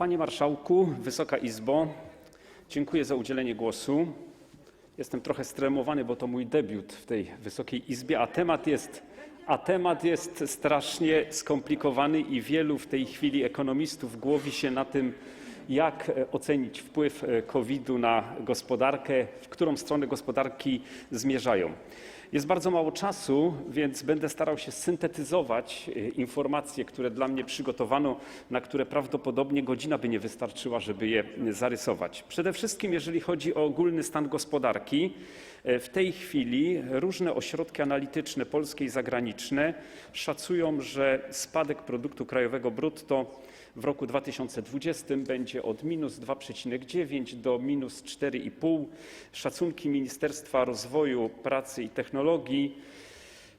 Panie Marszałku, Wysoka Izbo, dziękuję za udzielenie głosu. Jestem trochę stremowany, bo to mój debiut w tej Wysokiej Izbie, a temat jest, a temat jest strasznie skomplikowany i wielu w tej chwili ekonomistów głowi się na tym, jak e, ocenić wpływ e, COVID-u na gospodarkę, w którą stronę gospodarki zmierzają. Jest bardzo mało czasu, więc będę starał się syntetyzować e, informacje, które dla mnie przygotowano, na które prawdopodobnie godzina by nie wystarczyła, żeby je e, zarysować. Przede wszystkim, jeżeli chodzi o ogólny stan gospodarki, e, w tej chwili różne ośrodki analityczne, polskie i zagraniczne, szacują, że spadek produktu krajowego brutto w roku 2020 będzie od minus 2,9 do minus 4,5. Szacunki Ministerstwa Rozwoju, Pracy i Technologii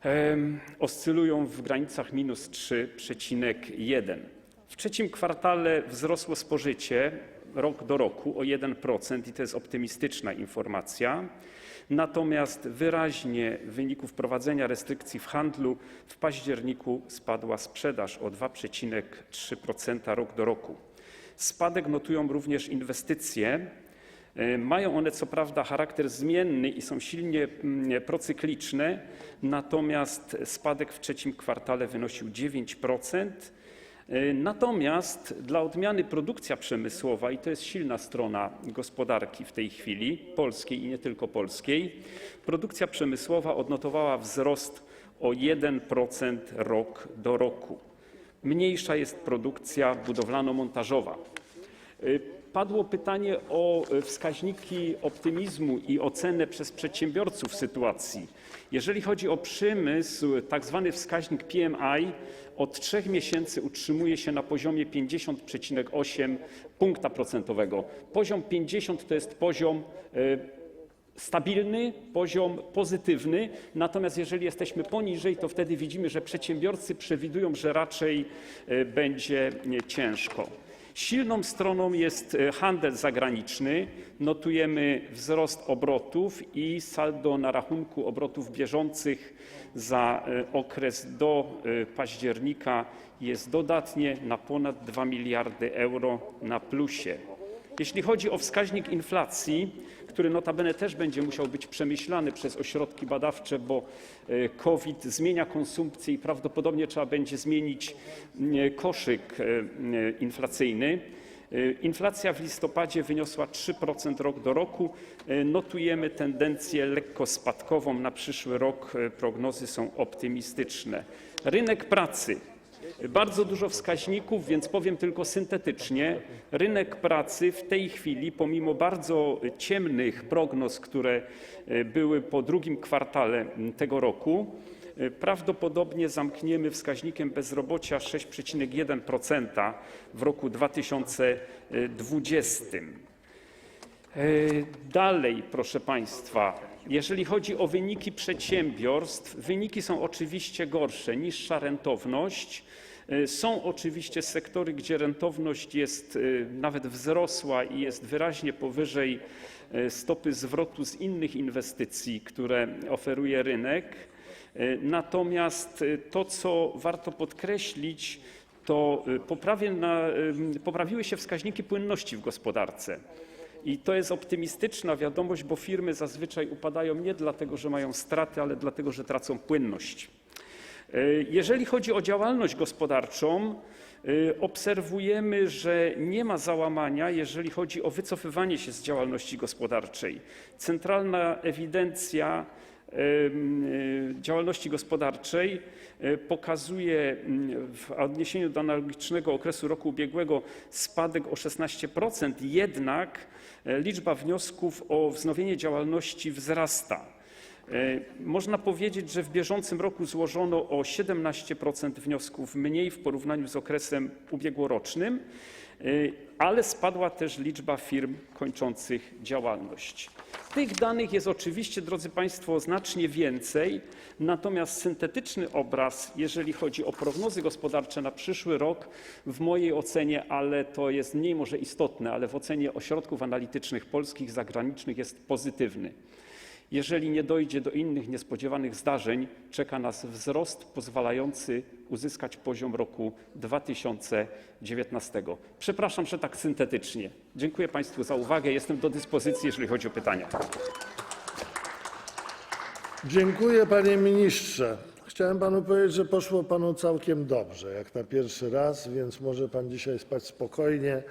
em, oscylują w granicach minus 3,1. W trzecim kwartale wzrosło spożycie rok do roku o 1% i to jest optymistyczna informacja. Natomiast wyraźnie w wyniku wprowadzenia restrykcji w handlu w październiku spadła sprzedaż o 2,3% rok do roku. Spadek notują również inwestycje. E, Mają one co prawda charakter zmienny i są silnie mm, procykliczne, natomiast spadek w trzecim kwartale wynosił 9%. E, Natomiast dla odmiany produkcja przemysłowa, i to jest silna strona gospodarki w tej chwili, polskiej i nie tylko polskiej, produkcja przemysłowa odnotowała wzrost o 1% rok do roku. Mniejsza jest produkcja budowlano-montażowa. Padło pytanie o y, wskaźniki optymizmu i ocenę przez przedsiębiorców sytuacji. Jeżeli chodzi o przemysł, tak zwany wskaźnik PMI od trzech miesięcy utrzymuje się na poziomie 50,8 punkta procentowego. Poziom 50 to jest poziom y, stabilny, poziom pozytywny. Natomiast jeżeli jesteśmy poniżej, to wtedy widzimy, że przedsiębiorcy przewidują, że raczej e, będzie e, ciężko. Silną stroną jest e, handel zagraniczny. Notujemy wzrost obrotów i saldo na rachunku obrotów bieżących za e, okres do e, października jest dodatnie na ponad 2 miliardy euro na plusie. Jeśli chodzi o wskaźnik inflacji, który notabene też będzie musiał być przemyślany przez ośrodki badawcze, bo e, COVID zmienia konsumpcję i prawdopodobnie trzeba będzie zmienić mm, koszyk e, inflacyjny. E, Inflacja w listopadzie wyniosła 3% rok do roku. E, Notujemy tendencję lekko spadkową na przyszły rok. E, Prognozy są optymistyczne. Rynek pracy. Bardzo dużo wskaźników, więc powiem tylko syntetycznie. Rynek pracy w tej chwili, pomimo bardzo ciemnych prognoz, które e, były po drugim kwartale tego roku, e, prawdopodobnie zamkniemy wskaźnikiem bezrobocia 6,1% w roku 2020. E, Dalej, proszę Państwa, jeżeli chodzi o wyniki przedsiębiorstw, wyniki są oczywiście gorsze, niższa rentowność. E, Są oczywiście sektory, gdzie rentowność jest e, nawet wzrosła i jest wyraźnie powyżej e, stopy zwrotu z innych inwestycji, które oferuje rynek. Natomiast to, co warto podkreślić, to poprawiły się wskaźniki płynności w gospodarce. I to jest optymistyczna wiadomość, bo firmy zazwyczaj upadają nie dlatego, że mają straty, ale dlatego, że tracą płynność. E, Jeżeli chodzi o działalność gospodarczą, e, obserwujemy, że nie ma załamania, jeżeli chodzi o wycofywanie się z działalności gospodarczej. Centralna ewidencja działalności gospodarczej e, pokazuje mm, w odniesieniu do analogicznego okresu roku ubiegłego spadek o 16%, jednak e, liczba wniosków o wznowienie działalności wzrasta. E, Można powiedzieć, że w bieżącym roku złożono o 17% wniosków mniej w porównaniu z okresem ubiegłorocznym, e, ale spadła też liczba firm kończących działalność. Tych danych jest oczywiście, drodzy Państwo, znacznie więcej, natomiast syntetyczny obraz, jeżeli chodzi o prognozy gospodarcze na przyszły rok, w mojej ocenie, ale to jest mniej może istotne, ale w ocenie ośrodków analitycznych polskich, zagranicznych jest pozytywny. Jeżeli nie dojdzie do innych niespodziewanych zdarzeń, czeka nas wzrost pozwalający uzyskać poziom roku 2019. Przepraszam, że tak syntetycznie. Dziękuję Państwu za uwagę. Jestem do dyspozycji, jeżeli chodzi o pytania. Dziękuję panie ministrze. Chciałem panu powiedzieć, że poszło panu całkiem dobrze, jak na pierwszy raz, więc może pan dzisiaj spać spokojnie.